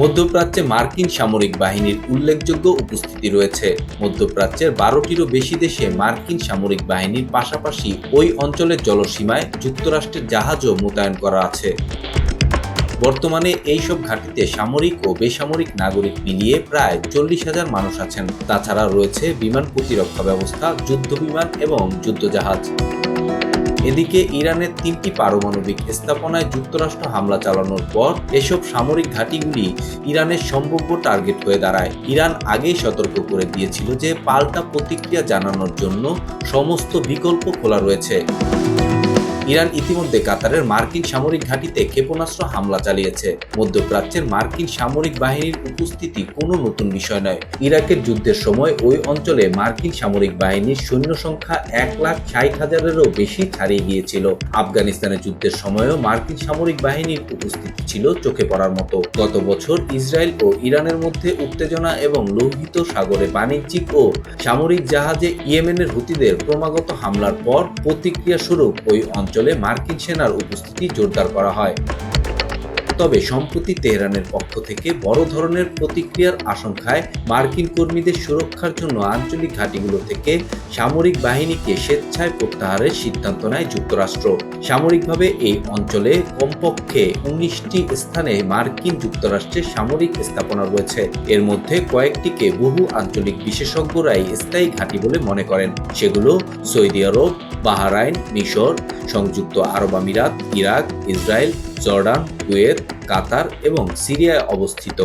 মধ্যপ্রাচ্যে মার্কিন সামরিক বাহিনীর উল্লেখযোগ্য উপস্থিতি রয়েছে। মধ্যপ্রাচ্যের বারোটিরও বেশি দেশে মার্কিন সামরিক বাহিনীর পাশাপাশি ওই অঞ্চলের জলসীমায় যুক্তরাষ্ট্রের জাহাজও মোতায়েন করা আছে। বর্তমানে এইসব ঘাঁটিতে সামরিক ও বেসামরিক নাগরিক মিলিয়ে প্রায় চল্লিশ হাজার মানুষ আছেন। তাছাড়া রয়েছে বিমান প্রতিরক্ষা ব্যবস্থা যুদ্ধ বিমান এবং যুদ্ধজাহাজ। এদিকে ইরানের তিনটি পারমাণবিক স্থাপনায় যুক্তরাষ্ট্র হামলা চালানোর পর এসব সামরিক ঘাঁটিগুলি ইরানের সম্ভাব্য টার্গেট হয়ে দাঁড়ায়। ইরান আগেই সতর্ক করে দিয়েছিল যে পাল্টা প্রতিক্রিয়া জানানোর জন্য সমস্ত বিকল্প খোলা রয়েছে। ইরান ইতিমধ্যে কাতারের মার্কিন সামরিক ঘাঁটিতে ক্ষেপণাস্ত্র হামলা চালিয়েছে। মধ্যপ্রাচ্যের মার্কিন সামরিক বাহিনীর উপস্থিতি কোনো নতুন বিষয় নয়। ইরাকের যুদ্ধের সময় ওই অঞ্চলে মার্কিন সামরিক বাহিনীর সৈন্য সংখ্যা এক লাখ ষাট হাজারেরও বেশি ছাড়িয়ে গিয়েছিল। আফগানিস্তানের যুদ্ধের সময়ও মার্কিন সামরিক বাহিনীর উপস্থিতি ছিল চোখে পড়ার মতো। গত বছর ইসরায়েল ও ইরানের মধ্যে উত্তেজনা এবং লোহিত সাগরে বাণিজ্যিক ও সামরিক জাহাজে ইয়েমেনের হুতিদের ক্রমাগত হামলার পর প্রতিক্রিয়া স্বরূপ ওই অঞ্চলে মার্কিন সেনার উপস্থিতি জোরদার করা হয়। তবে সম্প্রতি তেহরানের পক্ষ থেকে বড় ধরনের প্রতিক্রিয়ার আশঙ্কায় মার্কিন কর্মীদের সুরক্ষার জন্য আঞ্চলিক ঘাঁটিগুলো থেকে সামরিক বাহিনীকে স্বেচ্ছায় প্রত্যাহারের সিদ্ধান্ত নেয় যুক্তরাষ্ট্র। সামরিকভাবে এই অঞ্চলে কমপক্ষে উনিশটি স্থানে মার্কিন যুক্তরাষ্ট্রের সামরিক স্থাপনা রয়েছে। এর মধ্যে কয়েকটিকে বহু আঞ্চলিক বিশেষজ্ঞরাই স্থায়ী ঘাঁটি বলে মনে করেন। সেগুলো সৌদি আরব বাহারাইন মিশর সংযুক্ত আরব আমিরাত Iraq Israel Jordan Kuwait Qatar এবং সিরিয়ায় অবস্থিত।